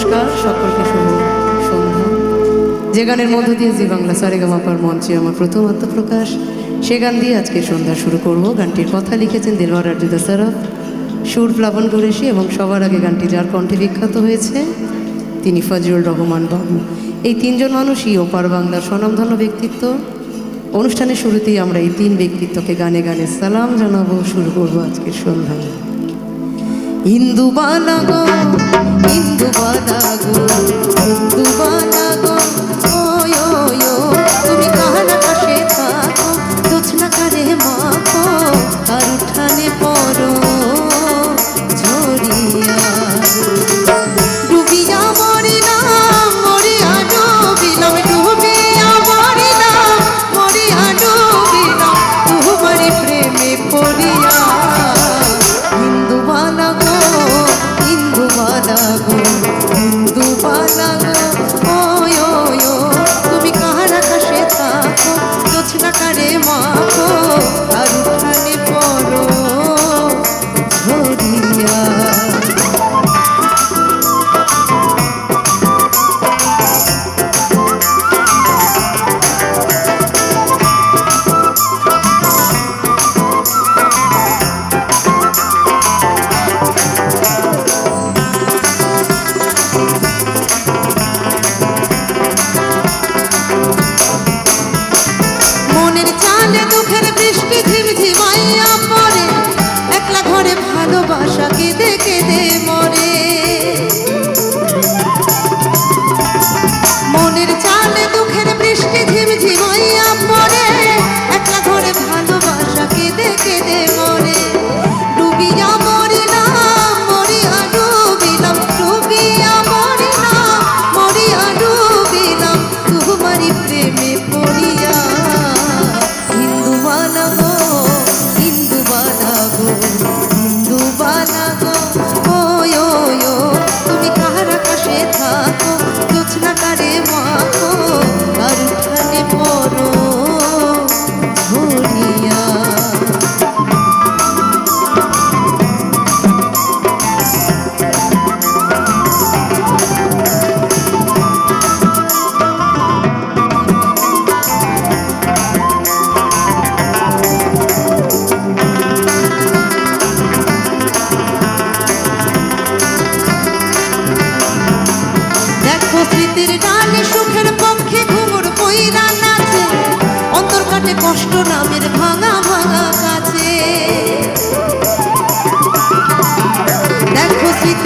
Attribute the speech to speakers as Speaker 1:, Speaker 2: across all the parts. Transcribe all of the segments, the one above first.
Speaker 1: নমস্কার সকলকে শুভ সন্ধ্যা। যে গানের মধ্য দিয়ে জি বাংলা সারেগামাপার মঞ্চে আমার প্রথম আত্মপ্রকাশ সে গান দিয়ে আজকে সন্ধ্যা শুরু করব। গানটির কথা লিখেছেন দিলওয়ার আর্জুদা সারফ। সুর প্লাবন কুরেশি এবং সবার আগে গানটি যার কণ্ঠে বিখ্যাত হয়েছে, তিনি ফজরুল রহমান বাবু। এই তিনজন মানুষই ওপার বাংলার স্বনামধন্য ব্যক্তিত্ব। অনুষ্ঠানের শুরুতেই আমরা এই তিন ব্যক্তিত্বকে গানে গানে সালাম জানাব। শুরু করব আজকের সন্ধ্যা। হিন্দু বানাগো হিন্দু বানাগো হিন্দু বানাগো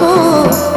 Speaker 1: মাখো